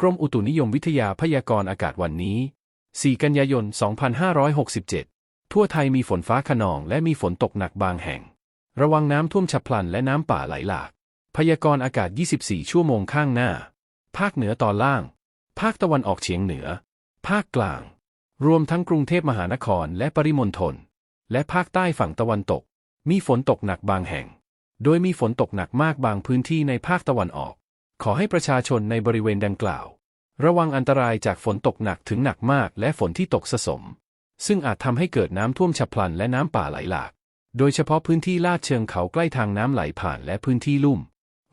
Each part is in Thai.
กรมอุตุนิยมวิทยาพยากรณ์อากาศวันนี้ 4 กันยายน 2567 ทั่วไทยมีฝนฟ้าขนองและมีฝนตกหนักบางแห่ง ระวังน้ำท่วมฉับพลันและน้ำป่าไหลหลาก พยากรณ์อากาศ 24 ชั่วโมงข้างหน้า ภาคเหนือตอนล่าง ภาคตะวันออกเฉียงเหนือ ภาคกลาง รวมทั้งกรุงเทพมหานครและปริมณฑล และภาคใต้ฝั่งตะวันตก มีฝนตกหนักบางแห่ง โดยมีฝนตกหนักมากบางพื้นที่ในภาคตะวันออก ขอให้ประชาชนในบริเวณดังกล่าว ระวังอันตรายจากฝนตกหนักถึงหนักมากและฝนที่ตกสะสม ซึ่งอาจทำให้เกิดน้ำท่วมฉับพลันและน้ำป่าไหลหลาก โดยเฉพาะพื้นที่ลาดเชิงเขาใกล้ทางน้ำไหลผ่านและพื้นที่ลุ่ม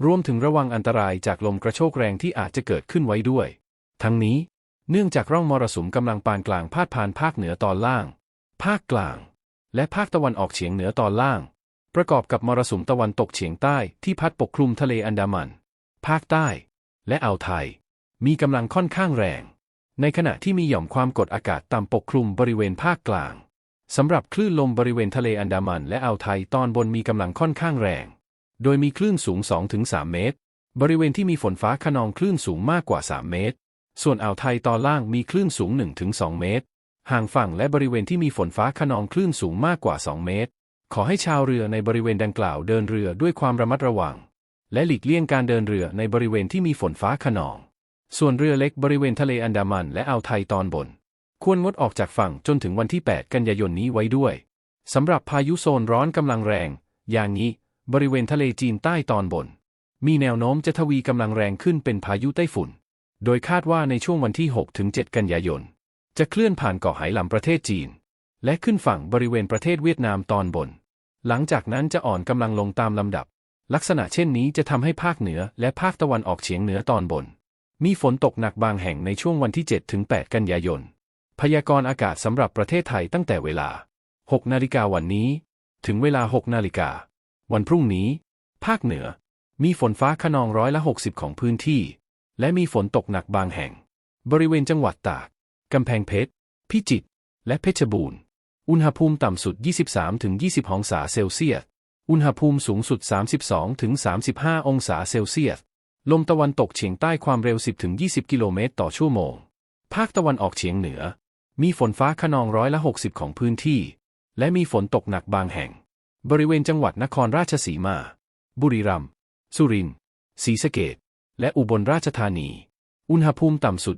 รวมถึงระวังอันตรายจากลมกระโชกแรงที่อาจจะเกิดขึ้นไว้ด้วย ทั้งนี้ เนื่องจากร่องมรสุมกำลังปานกลางพาดผ่านภาคเหนือตอนล่าง ภาคกลาง และภาคตะวันออกเฉียงเหนือตอนล่าง ประกอบกับมรสุมตะวันตกเฉียงใต้ที่พัดปกคลุมทะเลอันดามัน ภาคใต้ และอ่าวไทย มีกำลังค่อนข้างแรง ในขณะที่มีหย่อมความกดอากาศต่ำปกคลุมบริเวณภาคกลางสำหรับคลื่นลมบริเวณทะเลอันดามันและอ่าวไทยตอนบนมีกำลังค่อนข้างแรง โดยมีคลื่นสูง 2-3 เมตร บริเวณที่มีฝนฟ้าขนองคลื่นสูงมากกว่า 3 เมตร ส่วนอ่าวไทยตอนล่างมีคลื่นสูง 1-2 เมตร ห่างฝั่งและบริเวณที่มีฝนฟ้าขนองคลื่นสูงมากกว่า 2 เมตร ขอให้ชาวเรือในบริเวณดังกล่าวเดินเรือด้วยความระมัดระวัง และหลีกเลี่ยงการเดินเรือในบริเวณที่มีฝนฟ้าขนอง ส่วนเรือเล็กบริเวณทะเลอันดามันและอ่าวไทยตอนบน ควรงดออกจากฝั่งจนถึงวันที่ 8 กันยายนนี้ไว้ด้วย สำหรับพายุโซนร้อนกำลังแรง อย่างนี้ บริเวณทะเลจีนใต้ตอนบน มีแนวโน้มจะทวีกำลังแรงขึ้นเป็นพายุไต้ฝุ่น โดยคาดว่าในช่วงวันที่ 6-7 กันยายน จะเคลื่อนผ่านเกาะไหหลำประเทศจีน และขึ้นฝั่งบริเวณประเทศเวียดนามตอนบน หลังจากนั้นจะอ่อนกำลังลงตามลำดับ ลักษณะเช่นนี้จะทำให้ภาคเหนือและภาคตะวันออกเฉียงเหนือตอนบน มีฝนตกหนักบางแห่งในช่วงวันที่ 7-8 กันยายน พยากรณ์อากาศสำหรับประเทศไทยตั้งแต่เวลา 6 นาฬิกาวันนี้ ถึงเวลา 6 นาฬิกา วันพรุ่งนี้ ภาคเหนือ มีฝนฟ้าขนองร้อยละ 60 ของพื้นที่ และมีฝนตกหนักบางแห่ง บริเวณจังหวัดตาก กำแพงเพชร พิจิตร และเพชรบูรณ์ อุณหภูมิต่ำสุด 23-20 องศาเซลเซียส อุณหภูมิสูงสุด 32-35 องศาเซลเซียส ลมตะวันตกเฉียงใต้ความเร็ว 10-20 กิโลเมตรต่อชั่วโมง ภาคตะวันออกเฉียงเหนือ มีฝนฟ้าขนองร้อยละ 60 ของพื้นที่ และมีฝนตกหนักบางแห่ง บริเวณจังหวัดนครราชสีมา บุรีรัมย์ สุรินทร์ ศรีสะเกษและอุบลราชธานี อุณหภูมิต่ำสุด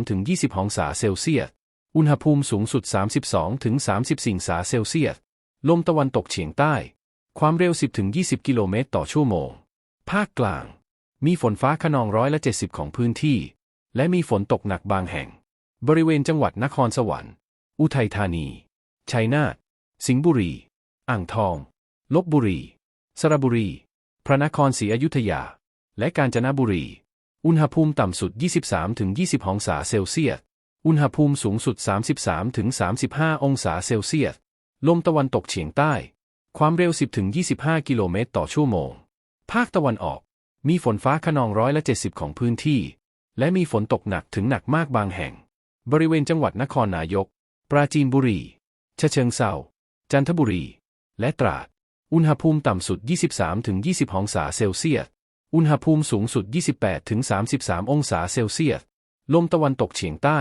23-20 องศาเซลเซียส อุณหภูมิสูงสุด 32-30องศาเซลเซียส ลมตะวันตกเฉียงใต้ ความเร็ว 10-20 กิโลเมตรต่อชั่วโมง ภาคกลาง มีฝนฟ้าขนองร้อยละ70 ของพื้นที่ และมีฝนตกหนักบางแห่ง บริเวณจังหวัดนครสวรรค์ อุทัยธานี ชัยนาท สิงห์บุรี อ่างทอง ลบบุรี สระบุรี พระนครศรีอยุธยา และกาญจนบุรี อุณหภูมิต่ำสุด 23-20 องศาเซลเซียส อุณหภูมิสูงสุด 33-35 องศาเซลเซียส ลมตะวันตกเฉียงใต้ ความเร็ว 10-25 กิโลเมตรต่อชั่วโมง ภาคตะวันออก มีฝนฟ้าขนองร้อยละ 70 ของพื้นที่ และมีฝนตกหนักถึงหนักมากบางแห่ง บริเวณจังหวัดนครนายก ปราจีนบุรีฉะเชิงเทราจันทบุรี และตราด อุณหภูมิต่ำสุด 23-20 องศาเซลเซียส อุณหภูมิสูงสุด 28-33 องศาเซลเซียส ลมตะวันตกเฉียงใต้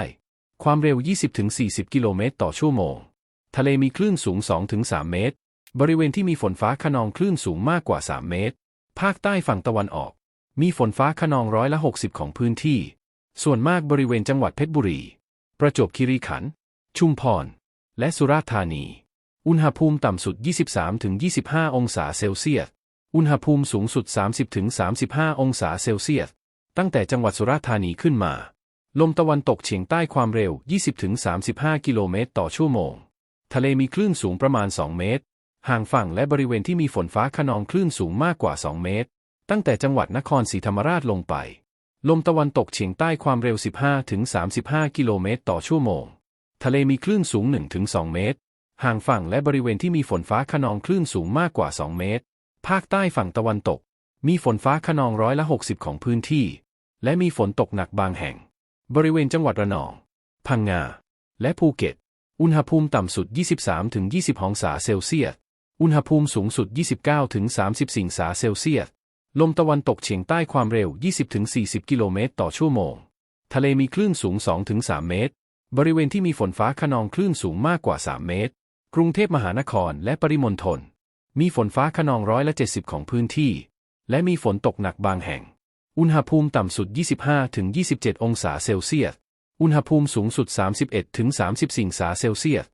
ความเร็ว 20-40 กิโลเมตรต่อชั่วโมง ทะเลมีคลื่นสูง 2-3 เมตร บริเวณที่มีฝนฟ้าขนองคลื่นสูงมากกว่า 3 เมตร ภาคใต้ฝั่งตะวันออก มีฝนฟ้าขนองร้อยละ 60 ของพื้นที่ ส่วนมากบริเวณจังหวัดเพชรบุรี ประจวบคีรีขันธ์ ชุมพร และสุราษฎร์ธานี อุณหภูมิต่ำสุด 23-25 องศาเซลเซียส อุณหภูมิสูงสุด 30-35 องศาเซลเซียส ตั้งแต่จังหวัดสุราษฎร์ธานีขึ้นมา ลมตะวันตกเฉียงใต้ความเร็ว 20-35 กิโลเมตรต่อชั่วโมง ทะเลมีคลื่นสูงประมาณ 2 เมตร ห่างฝั่งและบริเวณที่มีฝนฟ้าขนองคลื่นสูงมากกว่า 2 เมตร ตั้งแต่จังหวัดนครศรีธรรมราชลงไป ลมตะวันตกเฉียงใต้ความเร็ว 15-35 กิโลเมตรต่อชั่วโมง ทะเลมีคลื่นสูง 1-2 เมตร ห่างฝั่งและบริเวณที่มีฝนฟ้าขนองคลื่นสูงมากกว่า 2 เมตร ภาคใต้ฝั่งตะวันตก มีฝนฟ้าขนองร้อยละ 60 ของพื้นที่ และมีฝนตกหนักบางแห่ง บริเวณจังหวัดระนอง พังงา และภูเก็ต อุณหภูมิต่ำสุด 23-20 องศาเซลเซียส อุณหภูมิสูงสุด 29-30องศาเซลเซียส ลมตะวันตกเฉียงใต้ความเร็ว 20-40 กิโลเมตรต่อชั่วโมง ทะเลมีคลื่นสูง 2-3 เมตร บริเวณที่มีฝนฟ้าขนองคลื่นสูงมากกว่า 3 เมตร กรุงเทพมหานครและปริมณฑล มีฝนฟ้าขนองร้อยละ 70 ของพื้นที่ และมีฝนตกหนักบางแห่ง อุณหภูมิต่ำสุด 25-27 องศาเซลเซียส อุณหภูมิสูงสุด 31-34องศาเซลเซียส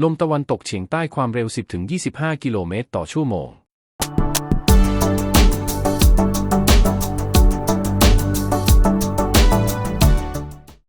ลมตะวันตกเฉียงใต้ความเร็ว 10-25 กิโลเมตรต่อชั่วโมง